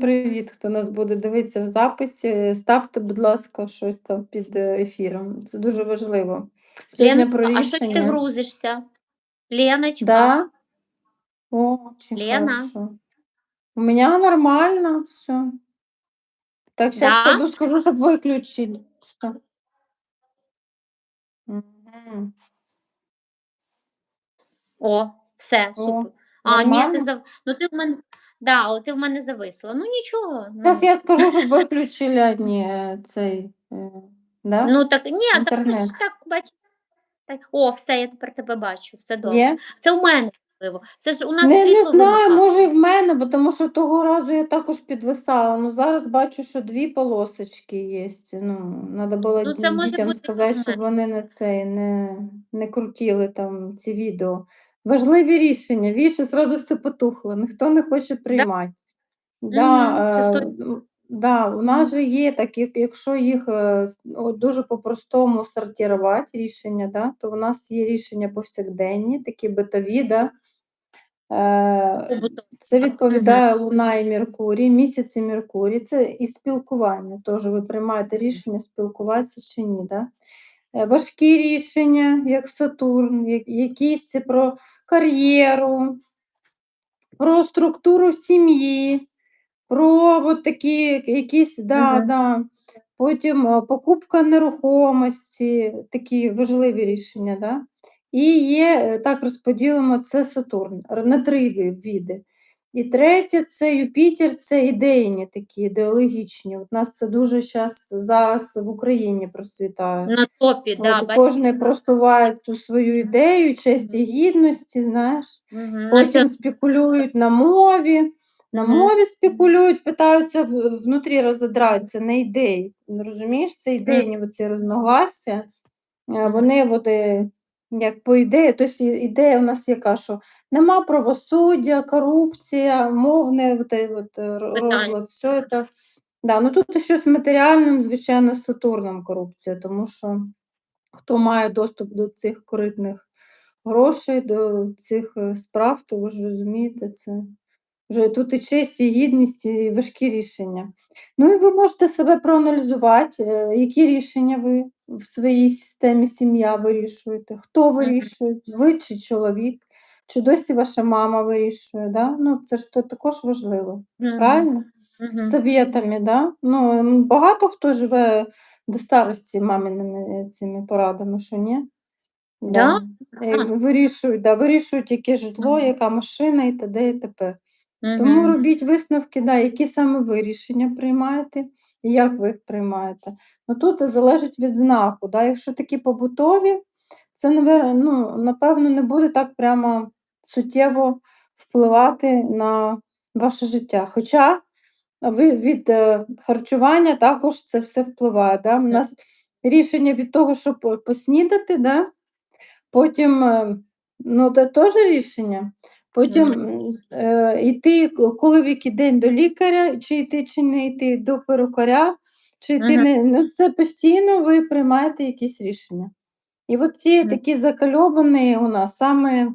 привіт, хто нас буде дивитися в записі. Ставте, будь ласка, щось там під е, ефіром. Це дуже важливо. Сьогодні Лен, про а що ти грузишся? Леночка, Да? Очень Лена? хорошо. У меня нормально все. Так, сейчас Да? пойду скажу, чтобы выключили. Что? Мгм. О, все, О, супер. А, ні, ти зав... ну ти в мене. Да, але ти в мене зависла. Ну нічого. Ну, я скажу, щоб виключили одні е, цей. е, Да? ну так ні, так ти Інтернет. ж так бачиш. Так, о, все, я тепер тебе бачу, все добре. Є? Це у мене можливо. Це ж у нас Не, не світло знаю, вимикало. може і в мене, бо тому що того разу я також підвисала. Ну зараз бачу, що дві полосочки є. Ну, треба було Ну, ді- може дітям бути сказати, щоб вони не цей не, не крутили там ці відео. Важливі рішення. Віше зразу все потухло, ніхто не хоче приймати. Да, е, да, у нас же є так, якщо їх е, дуже по-простому сортувати рішення, да, то у нас є рішення повсякденні, такі битові, да, Е, Це відповідає Луна і Меркурій, місяць і Меркурій. Це і спілкування. Теж ви приймаєте рішення, спілкуватися чи ні. Да? Е, Важкі рішення, як Сатурн, якісь про кар'єру, про структуру сім'ї, про от такі якісь, да, Мгм. да. потім е, покупка нерухомості, такі важливі рішення. Да? І є, е, так розподілимо, це Сатурн на три ви- види. І третє це Юпітер, це ідейні такі, ідеологічні. От нас це дуже щас, зараз в Україні процвітає. На топі, да, От бачиш? кожен просуває цю свою ідею, честь і гідності, знаєш. На Потім спекулюють на мові, на мові спекулюють, питаються внутрі розідратися на ідеї. Розумієш, це ідейні оці розногласся. Е, Вони е, як по ідеї, тобто ідея у нас яка, що нема правосуддя, корупція, мовне от, е, от, розлад, все це. Да, ну тут ще з матеріальним, звичайно, з Сатурном корупція, тому що хто має доступ до цих коритних грошей, до цих е, справ, то ви ж розумієте, це вже тут і честь, і гідність, і важкі рішення. Ну і ви можете себе проаналізувати, е, які рішення ви в своїй системі сім'я вирішуєте, хто вирішує, ви чи чоловік, чи досі ваша мама вирішує. Да? Ну, це ж то також важливо, Мгм. правильно? Мгм. Совєтами, да? Ну, багато хто живе до старості маминими цими порадами, що ні? Да? Е, А. Вирішують, да, вирішують, яке житло, Мгм. яка машина і т.д. і т.п. Тому робіть висновки, да, які саме ви рішення приймаєте і як ви їх приймаєте. Ну, тут залежить від знаку. Да? Якщо такі побутові, це ну, напевно не буде так прямо суттєво впливати на ваше життя. Хоча ви від е, харчування також це все впливає. Да? У нас рішення від того, щоб поснідати, да? потім е, ну, це теж рішення. Потім Мгм. м, е, йти, к- коли в який день до лікаря, чи йти, чи не йти до перукаря, чи йти Мгм. не. Ну, це постійно ви приймаєте якісь рішення. І от ці Мгм. такі закальовані у нас саме,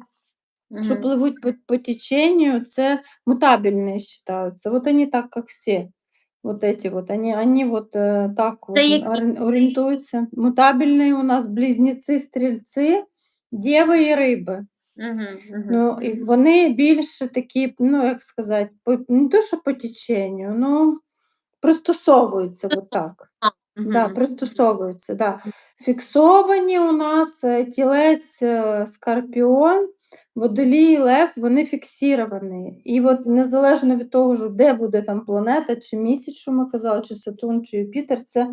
що Мгм. пливуть по, по течению, це мутабельные считаются. Вот они так, как все. Вот эти вот, они, они вот э, так вот Це які? ори- орієнтуються. Мутабельні у нас близнеці, стрільці, дєви і риби. Мгм. Мгм. Ну, і вони більше такі, ну, як сказати, по, не то, що по теченню, ну, пристосовуються от так. Мгм. Да, пристосовуються, да. Фіксовані у нас е, тілець, е, скорпіон, водолій, лев, вони фіксовані. І от незалежно від того, що де буде там планета, чи місяць, що ми казали, чи Сатурн, чи Юпітер, це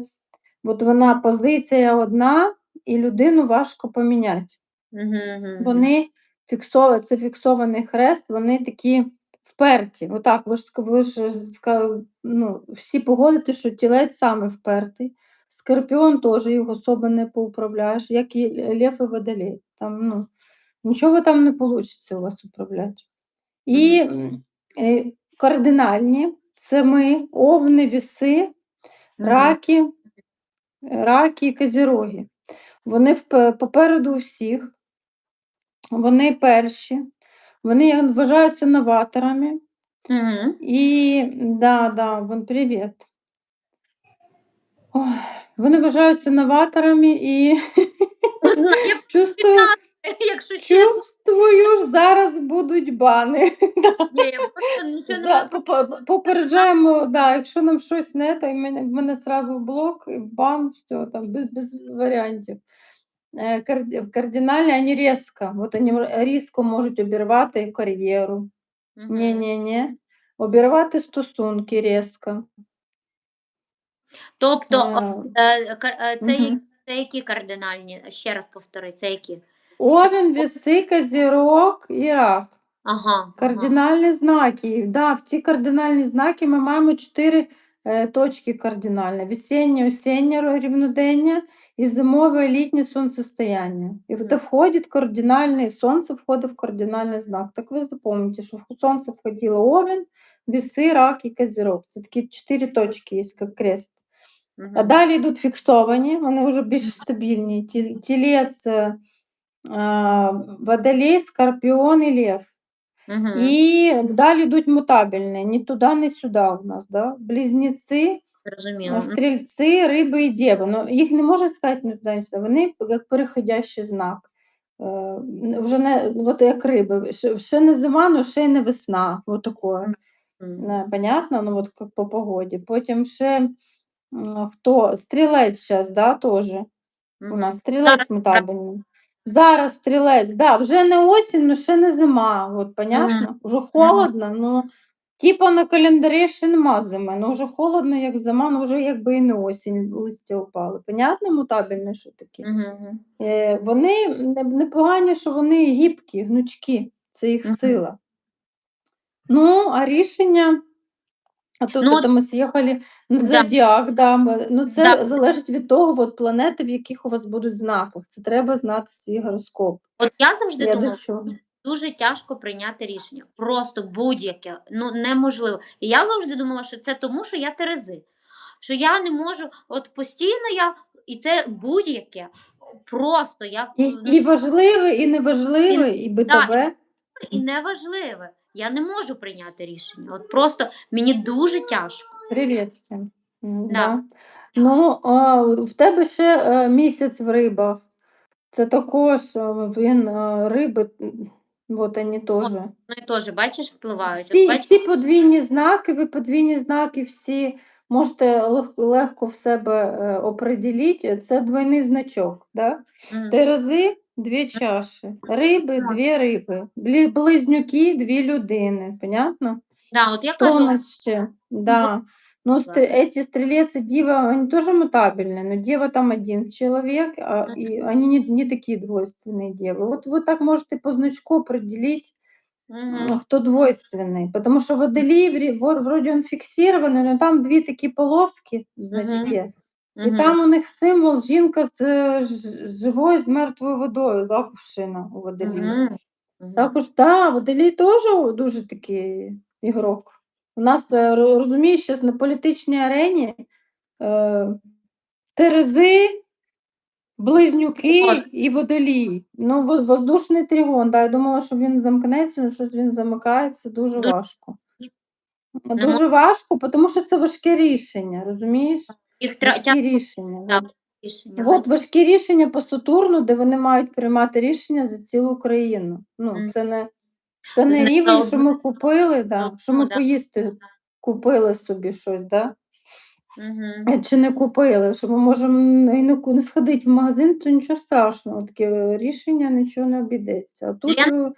от вона позиція одна, і людину важко поміняти. Мгм. Мгм. Вони фіксовані, це фіксований хрест, вони такі вперті. Отак, ви ж, ви ж ну, всі погодите, що тілець саме впертий. Скорпіон теж їх особо не поуправляєш, як і Лев і Водолей. Там, ну, нічого там не вийде у вас управляти. І е, кардинальні це ми, овни, віси, раки, раки і козіроги. Вони попереду всіх, вони перші, вони вважаються новаторами, Мгм. І да, да, вон привіт. Ой, вони вважаються новаторами і чувствую якщо чувствую, зараз будуть бани. Попереджаємо, да, якщо нам щось не то, в мене зразу в блок, бан, всё там без варіантів. Е, карди кардинально они резко, вот они р різко можуть обірвати кар'єру. Мгм. Ні-ні-ні. Обірвати стосунки резко. Тобто, Е, це мгм. це які кардинальні? Ще раз повтори, це які? Овен, Веси, Козірог і Рак. Ага, ага. Кардинальні знаки. Да, в ці кардинальні знаки ми маємо 4 е, точки кардинальні: весеннє, осіннє рівнодення і зимове, літнє сонцестояние. І в Мгм. это входить кардинальний сонце входить в кардинальний знак. Так ви запомните, що в сонце входило Овен, Веси, Рак і Козірог. Це такі 4 точки є, як крест. А Мгм. далі йдуть фіксовані, вони вже більш стабільні. Тіль Тілець, е, а, Водолей, Скорпіон і Лев. Мгм. І далі йдуть мутабельні, ні туди, ні сюди у нас, да. Близнеці, Зрозуміло. Стрільці, Риби і Дєви. Ну, їх не можна сказати ні туди, ні сюди. Вони як переходящий знак. Е, вже не от як риби. Ще ще не зима, но ще й не весна. Вот такое. Мгм. Е, понятно? Ну, от як по погоді. Потім ще, м, хто? Стрілець щас, да, теж. У нас стрілець Зараз мутабельний. Зараз стрілець, да, вже не осінь, но ще не зима. От понятно? Уже холодно, ну, типа на календарі ще нема зими. Ну, вже холодно, як зима, ну вже якби і не осінь, листя опали. Понятно, мутабельні що? Мгм, мгм. Е, вони непогані, що вони гібкі, гнучкі, це їх Мгм. сила. Ну, а рішення а тут Ну, ми з'їхали на Да. зодіак, да, ну, це Да. залежить від того, от планети, в яких у вас будуть знаках. Це треба знати свій гороскоп. От я завжди Я думала? Дуже тяжко прийняти рішення. Просто будь-яке, ну неможливо. І я завжди думала, що це тому, що я Терези. Що я не можу, от постійно я, і це будь-яке. Просто я І, і важливе, і неважливе, і битове. і неважливе. Я не можу прийняти рішення. От просто мені дуже тяжко. Привіт всім. Да. Да. Ну, а, в тебе ще е, місяць в рибах. Це також е, він е, риби, м, от вони теж. Ну теж, бачиш, впливають. От Всі, бачиш, всі подвійні знаки, ви подвійні знаки всі можете лег- легко в себе е, определити. Це двойний значок. Да? м, Терези дві чаші, риби Так. дві риби, Блі- близнюки дві людини. Понятно? да, от я Кто у кажу, нас ще? Да. Ну, да. стр- эти стрелец и дива, они тоже мутабельные, но дева там один человек, а, и они не, не такие двойственные девы. Вот вы так можете по значку определить, м, Мгм. кто двойственный. Потому что водолей, вре- вор- вроде он фиксированный, но там две такие полоски в значке. І Мгм. там у них символ жінка з е, ж- живою з мертвою водою, да, кувшина у водолії. Мгм. Мгм. Також, да, водолій теж дуже такий ігрок. У нас, е, розумієш, зараз на політичній арені е, Терези, Близнюки От. і Водолій. Ну, воздушний тригон, да, я думала, що він замкнеться, але щось він замикається дуже важко. Дуже важко, тому що це важке рішення, розумієш? Їх Важкі рішення. Рішення. От важкі рішення по Сатурну, де вони мають приймати рішення за цілу країну. Ну, Мгм. це не, це не рівень, що ми купили, да, Ну, що ми поїсти купили собі щось, да? Е, чи не купили, що ми можемо і не, не сходити в магазин, то нічого страшного, таке рішення нічого не обійдеться. А тут Я- е,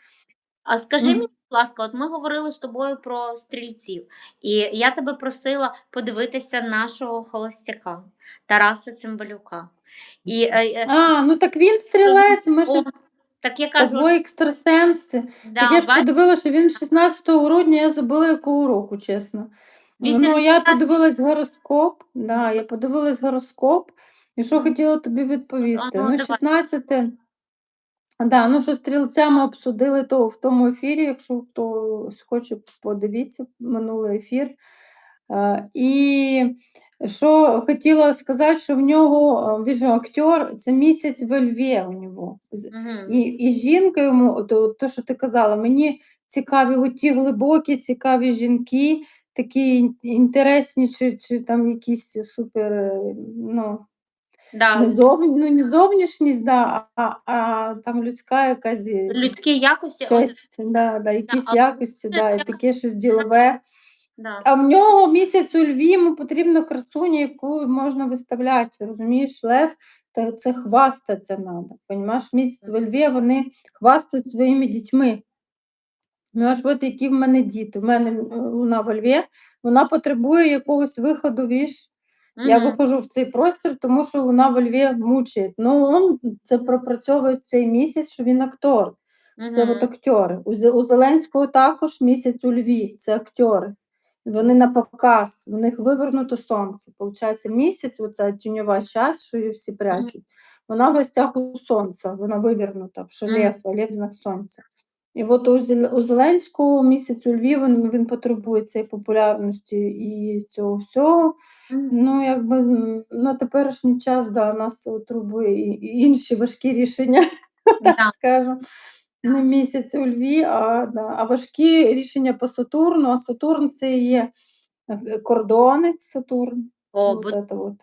А скажи мені, будь ласка, от ми говорили з тобою про стрільців, і я тебе просила подивитися нашого холостяка Тараса Цимбалюка. І, е, а, ну так він стрілець, ми ж так я кажу, обоє екстрасенси. да, Так я ж бач- подивилася, що він 16 грудня, я забула якого року, чесно. Ну, я 18 подивилась гороскоп, да, я подивилась гороскоп, і що хотіла тобі відповісти. ну, Ну, давай. 16, да, ну що стрілцями обсудили то в тому ефірі, якщо хтось хоче, подивіться минулий ефір. Е, І що хотіла сказати, що в нього, е, він же актер, це місяць во Льві у нього. Мгм. І, і жінка йому, то, то, що ти казала, мені цікаві, оті глибокі, цікаві жінки, такі інтересні чи чи там якісь супер, е, ну, Да. не зов ну, не зовнішність, да, а а там людська якась, е, Людські якості, от честь, да, да, якісь але якості, да, і таке щось ділове. Да. А в нього місяць у Льві, йому потрібно красуню, яку можна виставляти, розумієш? Лев та це хвастатися надо, понімаєш? Місяць во Льві, вони хвастають своїми дітьми. Понімаєш, от які в мене діти. В мене е, луна во Льві, вона потребує якогось виходу, віж. Я виходжу в цей простір, тому що луна во Льві мучить. Ну, он це пропрацьовує цей місяць, що він актор. Це от актори. У, у Зеленського також місяць у Льві, це актори. Вони на показ, у них вивернуто сонце. Получається, місяць, оця тіньова часть, що її всі прячуть, вона в гостях у сонця, вона вивернута, що лев, лев знак сонця. І от у, Зеленського місяць у Льві він, він потребує цієї популярності і цього всього. Ну, якби на теперішній час да, нас турбує і інші важкі рішення, так скажемо. Не місяць у Льві, а, да, а важкі рішення по Сатурну. А Сатурн це є е, кордони Сатурн. О, От будь... от.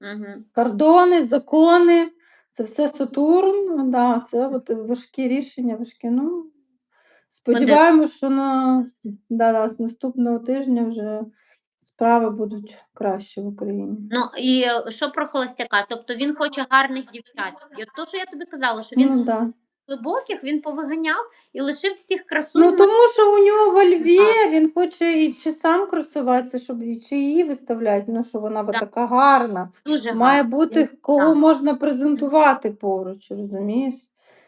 Мгм. Кордони, закони, це все Сатурн. Да, це от важкі рішення, важкі. Ну, сподіваємось, що на, да, да, з наступного тижня вже справи будуть краще в Україні. Ну і е, що про холостяка? Тобто він хоче гарних дівчат. І от то, що я тобі казала, що він Ну, да. Глибоких він повиганяв і лишив всіх красунь. Ну, тому що у нього во Льві він хоче і чи сам красуватися, щоб і чи її виставляти, ну що вона Да. така гарна. дуже Має гарна. бути кого можна презентувати поруч, розумієш?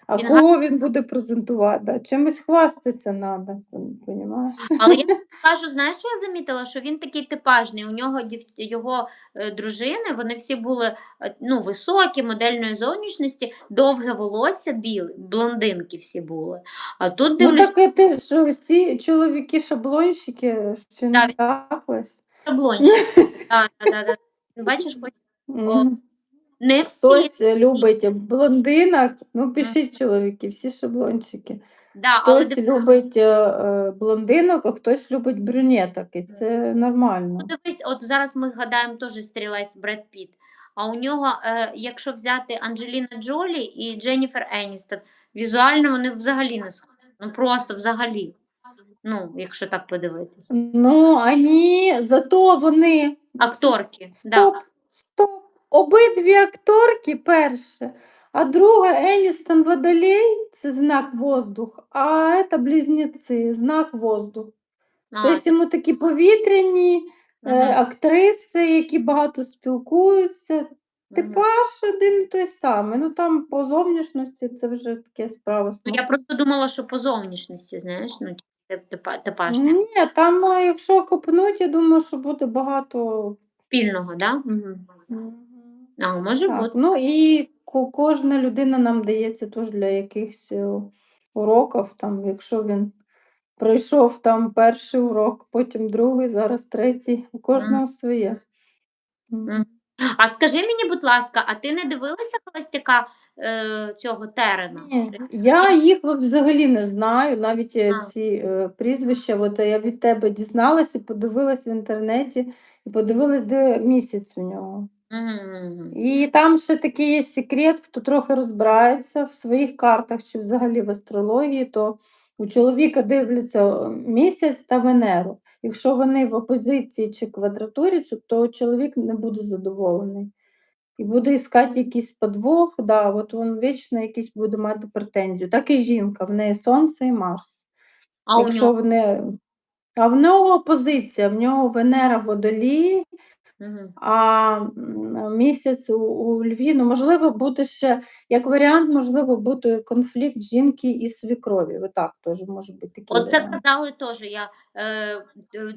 А Він кого він буде презентувати? Да? Чимось хвастатися треба, розумієш? Але я кажу, знаєш, що я замітила, що він такий типажний. У нього дів... його е, дружини, вони всі були е, ну, високі, модельної зовнішності, довге волосся біле, блондинки всі були. А тут Ну дивлюсь, так і ти що всі чоловіки шаблонщики, чи не Так. трапилось? шаблончик. Так, так, так, так. Бачиш, хоч Мгм. Не всі. Хтось е, любить блондинок, ну пишіть чоловіки, всі шаблончики. Да, але Хтось див- любить е, е, блондинок, а хтось любить брюнеток, і це нормально. Ну, дивись, от зараз ми згадаємо теж стрілець Бред Піт. А у нього, е, якщо взяти Анджеліна Джолі і Дженніфер Еністон, візуально вони взагалі не схожі. Ну просто взагалі. Ну, якщо так подивитися. Ну, ані, зато вони. Акторки, да. Стоп, стоп. Обидві акторки перше, а друга Еністон Водолей це знак воздух, а це близнеці, знак воздух. А, Тобто йому такі повітряні е, актриси, які багато спілкуються. Типаж один і той самий. Ну там по зовнішності це вже таке справа. Ну, я просто думала, що по зовнішності, знаєш, ну, тип- типа. Ні, там, якщо копнуть, я думаю, що буде багато. Спільного, да? Угу. Мгм. А, може Так, бути. ну і ко- кожна людина нам дається теж для якихось е, уроків. Там, якщо він пройшов там перший урок, потім другий, зараз третій. У кожного своє. Мгм. Мгм. А скажи мені, будь ласка, а ти не дивилася холостяка е, цього терена? Ні, я їх взагалі не знаю, навіть е, А. ці е, прізвища. От я від тебе дізналась і подивилась в інтернеті, і подивилась, де місяць у нього. Мгм. І там ще такий є секрет, хто трохи розбирається в своїх картах чи взагалі в астрології, то у чоловіка дивляться е, місяць та Венеру. Якщо вони в опозиції чи квадратурі, то чоловік не буде задоволений. І буде іскати якийсь подвох, да, от він вічно якийсь буде мати претензію. Так і жінка, в неї Сонце і Марс. А у Якщо нього? вони... А в нього опозиція, в нього Венера в Водолії. А місяць у, у Льві, ну, можливо, буде ще, як варіант, можливо, буде конфлікт жінки і свікрові. Отак теж може бути такий Оце варіант. казали теж. Я е,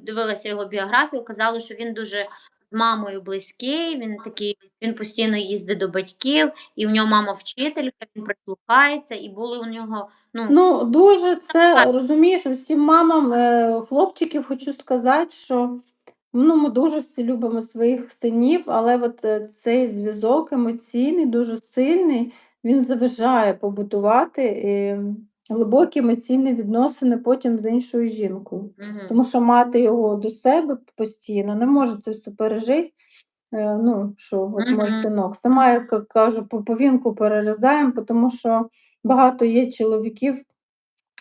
дивилася його біографію, казали, що він дуже з мамою близький, він такий, він постійно їздить до батьків, і в нього мама вчителька, він прислухається, і були у нього, ну, Ну, дуже це розумієш, усім мамам е, хлопчиків хочу сказати, що ну, ми дуже всі любимо своїх синів, але от е, цей зв'язок емоційний, дуже сильний, він заважає побудувати. І глибокі емоційні відносини потім з іншою жінкою. Мгм. Тому що мати його до себе постійно не може це все пережити. Е, ну, що от Мгм. синок. Сама, я кажу, пуповинку перерізаємо, тому що багато є чоловіків.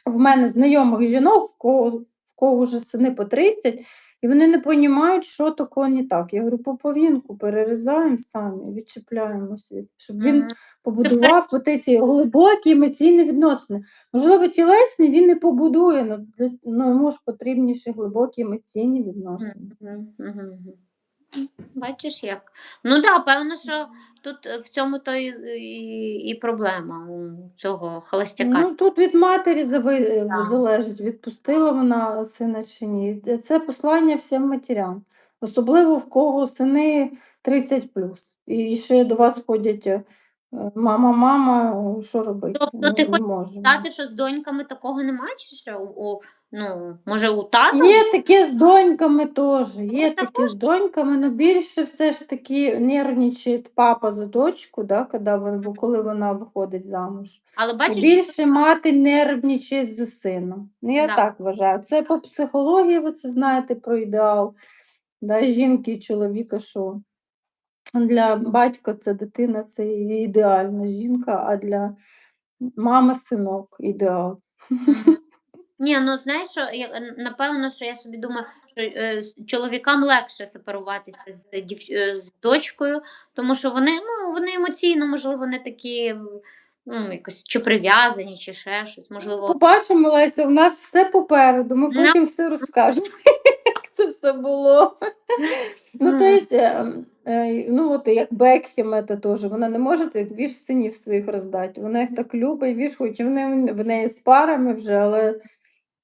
В мене знайомих жінок, в кого, в кого вже сини по 30, і вони не розуміють, що такого не так. Я говорю, пуповинку перерізаємо самі, відчіпляємо світ, щоб він Мгм. побудував от ці глибокі емоційні відносини. Можливо, тілесні він не побудує, але ну, йому ж потрібніші глибокі емоційні відносини. Мгм. М, Бачиш як? Ну так, да, певно, що тут е, в цьому то і, і, і проблема у цього холостяка. Ну, тут від матері зави- е, Да. залежить, відпустила вона сина чи ні. Це- послання всім матерям. Особливо в кого сини 30 І ще до вас ходять е, мама, мама, що робити? Тобто ти хочеш сказати, що з доньками такого немає, чи що? У, ну, може, у тата? Є таке з доньками теж. Є Ну, таке з доньками, але більше все ж таки нервничає папа за дочку, да, коли вона, коли вона виходить замуж. Але І бачиш, більше мати нервничає за сином. Ну, я Да. так вважаю. Це по психології, ви це знаєте про ідеал да, жінки і чоловіка, що для батька це дитина, це ідеальна жінка, а для мами синок ідеал. Ні, ну знаєш, що я, напевно, що я собі думаю, що е, чоловікам легше сепаруватися з, дів... е, з дочкою, тому що вони, ну, вони емоційно, можливо, не такі ну, якось чи прив'язані, чи ще щось. Можливо, Побачимо, Леся, у нас все попереду, ми Ну. потім все розкажемо, як це все було. Ну, Ну. то есть, е, е, ну, от як Бекхем, це теж, вона не може віж синів своїх роздати. Вона їх так любить, віж, хоч вони в неї з парами вже, але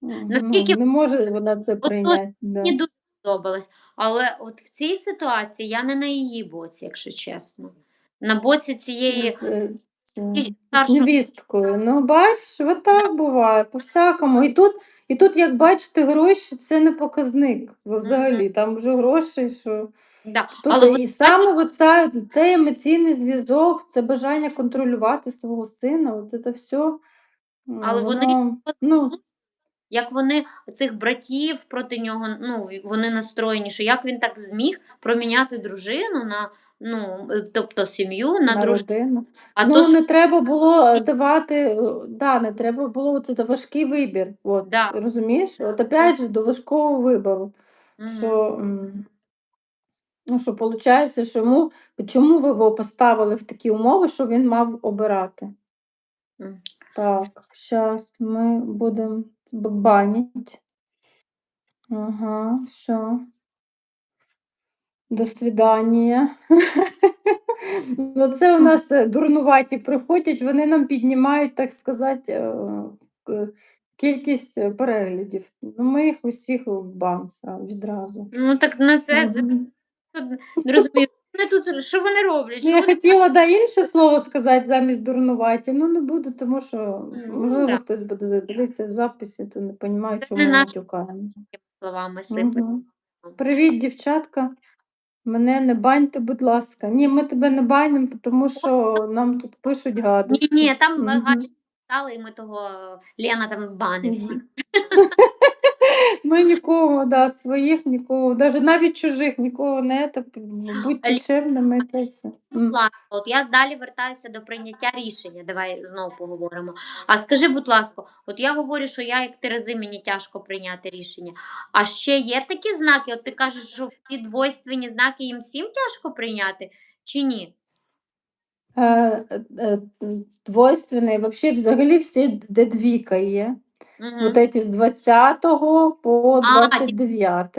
Наскільки- не може вона це прийняти. Да. мені дуже сподобалось. Але от в цій ситуації я не на її боці, якщо чесно. На боці цієї З, е, з, е, з невісткою. Ну, бачиш, от так буває, по-всякому. І тут, і тут, як бачите, гроші це не показник взагалі. Там вже гроші, що. да. Тут але і от саме оця, цей емоційний зв'язок, це бажання контролювати свого сина, от це все. Але вони воно, ну, як вони цих братів проти нього, ну вони настроєні, що як він так зміг проміняти дружину на ну, е, тобто сім'ю на на дружину. родину. А ну, то, що не треба було давати, е, да, не треба було це важкий вибір. От, Да. Розумієш? От опять же, до важкого вибору. Мгм. Що, ну, що виходить, що йому, чому ви його поставили в такі умови, що він мав обирати? Так, зараз ми будемо банити. Ага, все. До свидання. Ну, це у нас е, дурнуваті приходять, вони нам піднімають, так сказати, е, кількість е, переглядів. Ну, ми їх усіх в бан відразу. Ну так на це розумію. Вони тут що вони роблять? Ну, Що я вони... хотіла да, інше слово сказати замість дурнуваті, ну не буду, тому що Ну, можливо да. хтось буде дивитися в записі, то не розуміє, Це чому не ми наш- матюкаємо. словами сипать? Мгм. Привіт, дівчатка. Мене не баньте, будь ласка. Ні, ми тебе не банимо, тому що нам тут пишуть Ні, гадості. ні, там Мгм. гарні стали, і ми того Лена там бани всі. Ми нікого, да, своїх нікого, навіть навіть чужих нікого не це, будьте Алі- чемними. Це все. М. Ладно, от я далі вертаюся до прийняття рішення. Давай знову поговоримо. А скажи, будь ласка, от я говорю, що я як Терези, мені тяжко прийняти рішення. А ще є такі знаки? От ти кажеш, що ті двойственні знаки їм всім тяжко прийняти чи ні? Е, е, Двойственний, взагалі, взагалі всі, де двійка є. Угу. От ці з 20 по А, ті- 29.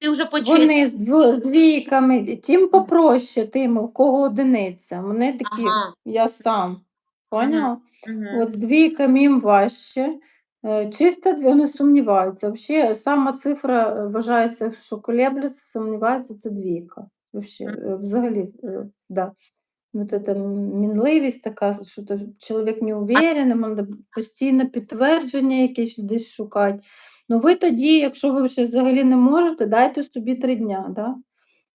Ти вже почуєш. Вони з, дво, з двійками, тим попроще, тим, у кого одиниця. Вони такі, Ага. я сам. Поняла? Угу. От з двійками їм важче. Е, Чисто дві- вони сумніваються. Взагалі, сама цифра е, вважається, що колебляться, сумніваються, це двійка. Вообще, Мгм. е, взагалі, е, да. Вот эта мінливість така, що то чоловік не уверений, треба постійно підтвердження якесь десь шукати. Ну ви тоді, якщо ви ще взагалі не можете, дайте собі три дня. Да?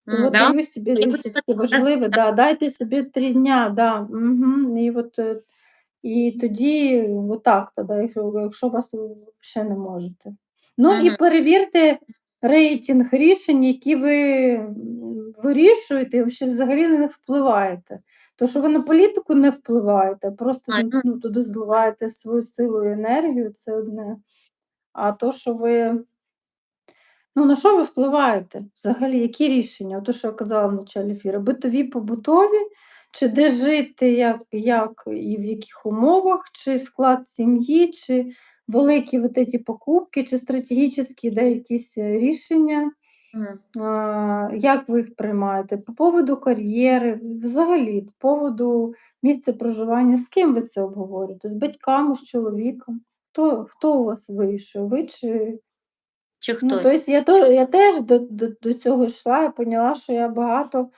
То М, от да? собі ви все так таки важливе, да, дайте собі три дня, да. Угу. І от І тоді отак, тоді, якщо якщо вас ще не можете. Ну і перевірте рейтинг рішень, які ви, вирішуєте, і вообще взагалі не впливаєте. То, що ви на політику не впливаєте, просто, ну туди зливаєте свою силу і енергію, це одне. А то, що ви ну, на що ви впливаєте взагалі? Які рішення? Ото, що я казала в началі ефіру, битові, побутові, чи де жити, як як і в яких умовах, чи склад сім'ї, чи великі вот эти покупки, чи стратегічні де якісь е, рішення, Мгм. а, як ви їх приймаєте? По поводу кар'єри, взагалі, по поводу місця проживання, з ким ви це обговорюєте? З батьками, з чоловіком? Хто, хто у вас вирішує? Ви чи Чи Ну, хтось? тобто я теж я теж до до до цього йшла і поняла, що я багато,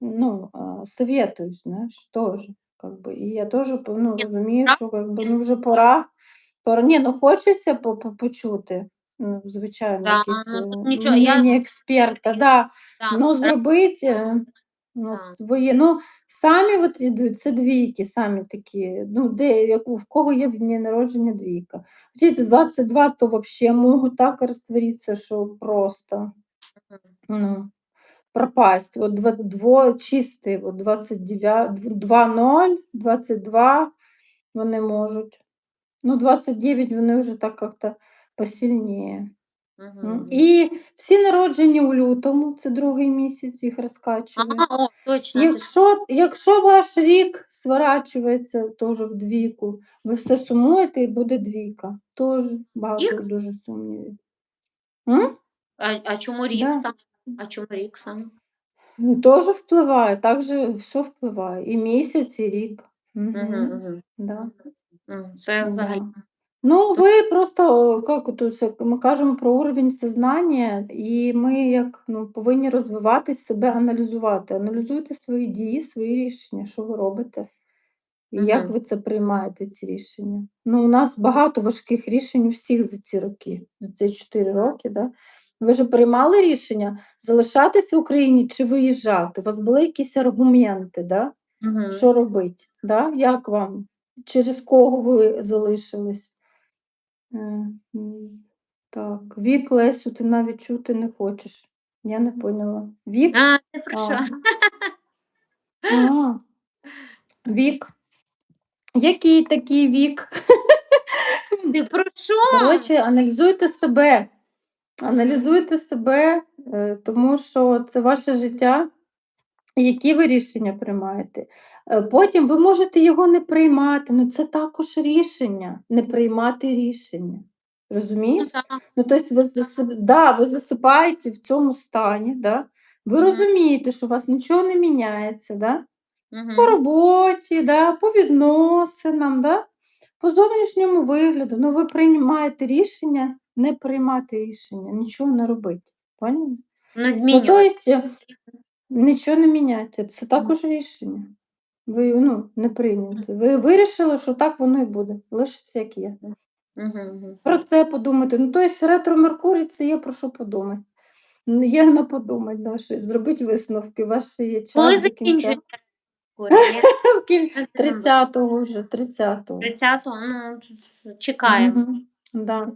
ну, а, советуюсь, знаєш, теж, как би. І я теж ну, Ні, розумію, що как би, ну, вже пора пора ні, ну, хочеться по по почути, ну, звичайно, Да, якісь, е, тут нічого, я мнення експерта, да. Да, Ну, е, зробить, е, ну, Да. своє. Ну, самі от і це двійки, самі такі, ну, де як в кого є в дні народження двійка. Ті 22, то вообще можуть так раствориться, що просто, Мгм. ну, пропасть. Вот два дво чистий, от 29 2-0, 22 вони можуть. Ну, 29 вони вже так как-то посильніє. Мгм. і всі народжені у лютому, це другий місяць, їх розкачує. А, о, точно, Якщо якщо ваш рік сворачується теж в двійку, ви все сумуєте і буде двійка. Теж багато Рік? дуже сумнівів. М? А а чому рік Да. саме? А чому рік саме? Ну, теж впливає, так же все впливає. І місяць, і рік. Мгм. мгм. Да. Це взагалі. Да. Ну, ви просто, как тут це, ми кажемо про уровень сознання, і ми як ну, повинні розвиватись, себе аналізувати. Аналізуйте свої дії, свої рішення, що ви робите, і як Мгм. ви це приймаєте, ці рішення. Ну, у нас багато важких рішень у всіх за ці роки, за ці 4 роки. Да? Ви ж приймали рішення залишатись в Україні чи виїжджати? У вас були якісь аргументи, да? Мгм. що робити? Да? Як вам? Через кого ви залишились? Е, Так, вік Лесю, ти навіть чути не хочеш. Я не поняла. Вік? А, ти про що? Вік. Який такий вік? Ти про що? Коротше, аналізуйте себе. Аналізуйте себе, е, тому що це ваше життя, які ви рішення приймаєте. Е, Потім ви можете його не приймати. Ну це також рішення, не приймати рішення. Ну, Розумієш? да. Ну, тобто ви, засип... да, ви засипаєте в цьому стані, да? ви розумієте, що у вас нічого не міняється, да? по роботі, да? по відносинам, да? по зовнішньому вигляду. Ну, ви приймаєте рішення не приймати рішення, нічого не робити. Поняли? Ну, тобто, нічого не міняти. Це також рішення. Ви ну, не прийняті. Ви вирішили, що так воно і буде. Лишиться як є. Про це подумати. Ну, тобто ретро Меркурій це є про що подумати. Ну, Є на подумати, да, щось, зробити висновки. Ваш ще є час Коли до кінця. закінчується Меркурій? В кін... 30-го вже, 30-го. 30-го? Ну, чекаємо. Мгм, Да.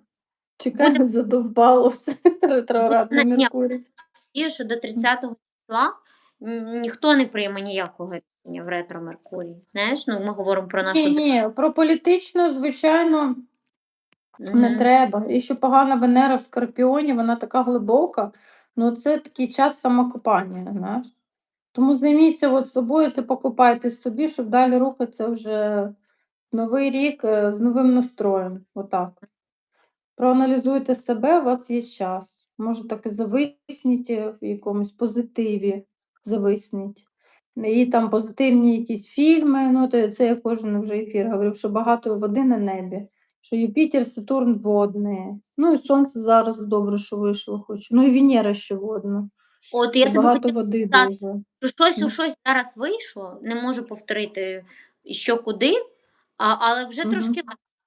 Чекаємо, задовбало все ретроградний Ні. Меркурій. І що до 30-го числа ніхто не прийме ніякого рішення в ретро Меркурій. Знаєш, ну ми говоримо про нашу Ні, ні, про політичну, звичайно, не Мгм. треба. І ще погана Венера в Скорпіоні, вона така глибока. Ну, це такий час самокопання, знаєш. Тому займіться от собою, це покупайте собі, щоб далі рухатися вже новий рік е, з новим настроєм. Отак. Проаналізуйте себе, у вас є час. Може, так і зависніть е, в якомусь позитиві, зависніть. І там позитивні якісь фільми. Ну, то це я кожен вже ефір говорив, що багато води на небі, що Юпітер, Сатурн водний. Ну і Сонце зараз добре, що вийшло хоч. Ну і Венера ще водна. От я багато хотіла води сказати, дуже. що щось у щось зараз вийшло, не можу повторити що куди, а, але вже Мгм. трошки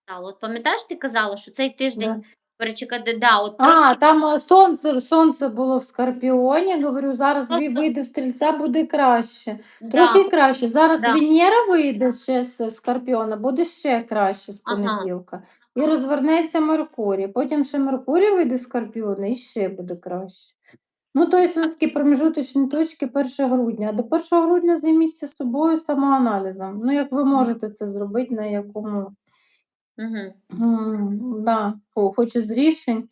стало. От пам'ятаєш, ти казала, що цей тиждень Да. Перечекати, да, от А, там, е, сонце сонце було в Скорпіоні, говорю, зараз Просто- вийде в Стрільця, буде краще. да, Трохи краще. Зараз Да. Венера вийде ще з Скорпіона, буде ще краще з Ага. понеділка. І розвернеться Меркурій. Потім ще Меркурій вийде з Скорпіона і ще буде краще. Ну, то є такі промежуточні точки 1 грудня. А до 1 грудня займіться собою самоаналізом. Ну, як ви можете це зробити, на якому М, да, хо хоч із рішень,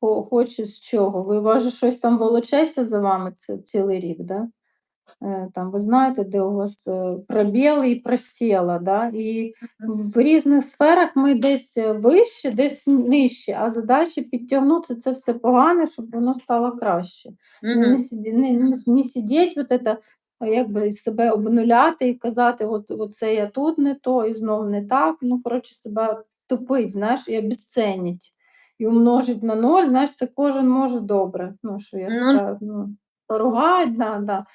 хо хоч із чого. Ви же щось там волочеться за вами ці цілий рік, да? Е, там ви знаєте, де у вас, е, пробіли і просіла, да? І в різних сферах ми десь, е, вище, десь нижче, а задача підтягнути це все погане, щоб воно стало краще. Не не не не не сидіть вот это, якби себе обнуляти і казати: "От оце я тут не то, і знов не так". Ну, коротше, себе тупить, знаєш, і обесценить, і умножить на 0, знаєш, це кожен може добре. Ну, що я Ну така, ну, поругать, да, да.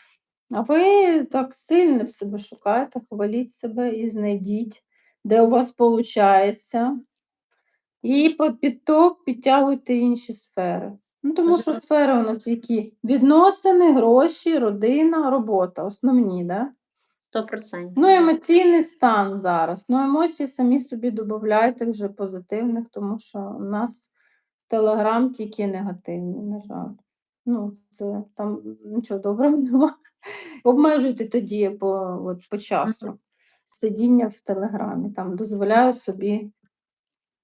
А ви так сильно в себе шукаєте, хваліть себе і знайдіть, де у вас получається. І під то підтягуйте інші сфери. Ну, тому що сфери у нас які? Відносини, гроші, родина, робота основні, да? 100%. Ну, емоційний стан зараз. Ну, емоції самі собі добавляйте вже позитивних, тому що у нас Телеграм тільки негативні, на жаль. Ну, це там нічого доброго нема. Обмежуйте тоді по, от, по часу сидіння в Телеграмі. Там дозволяю собі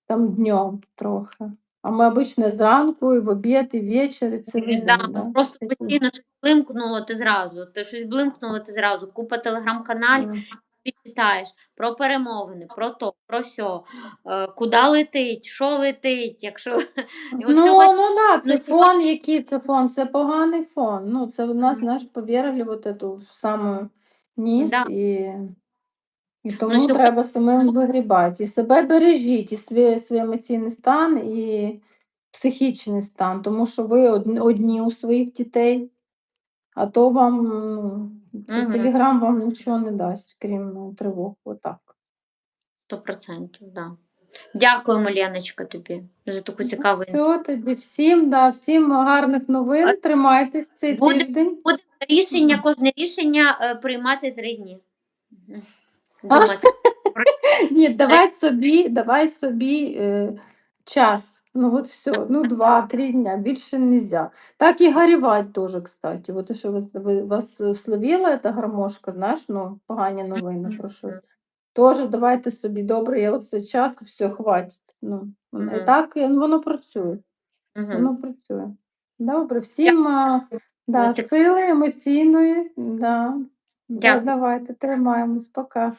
там днем трохи. А ми обично зранку, і в обід, і ввечері, цілий Да, да, просто постійно щось блимкнуло, ти зразу. Ти щось блимкнуло, ти зразу. Купа телеграм-каналів, М. ти читаєш про перемовини, про то, про сьо, е, куди летить, що летить, якщо і от Ну, сьогодні ну да, це ну, фон, який це фон? Це поганий фон. Ну, це в нас, Мгм. знаєш, повергли вот эту в саму низ, Да. і, і тому сьогодні- треба самим вигрібати. І себе бережіть, і свій, свій емоційний стан, і психічний стан, тому що ви одні, одні у своїх дітей, а то вам, ну, це Мгм. телеграм вам нічого не дасть, крім ну, тривог. Отак. 100%, да. Дякуємо, Леночка, тобі за таку цікаву інформацію. Все, тоді всім, да, всім гарних новин. Тримайтесь цей Буде- тиждень. Буде рішення, кожне рішення е, приймати три дні. Мгм. Думати. Ні, давай собі, давай собі е, час. Ну от все, ну два-три дня, більше нельзя. Так і горювати теж, кстати. Вот що ви, ви, вас е, словила ця гармошка, знаєш, ну, погані новини про що. Давайте собі, добре, я оце час, все, хватить. Ну, Мгм. так е, воно працює. Мгм. Воно працює. Добре, всім а, да, сили емоційної. Да. Да, Дякую. давайте, тримаємось, пока.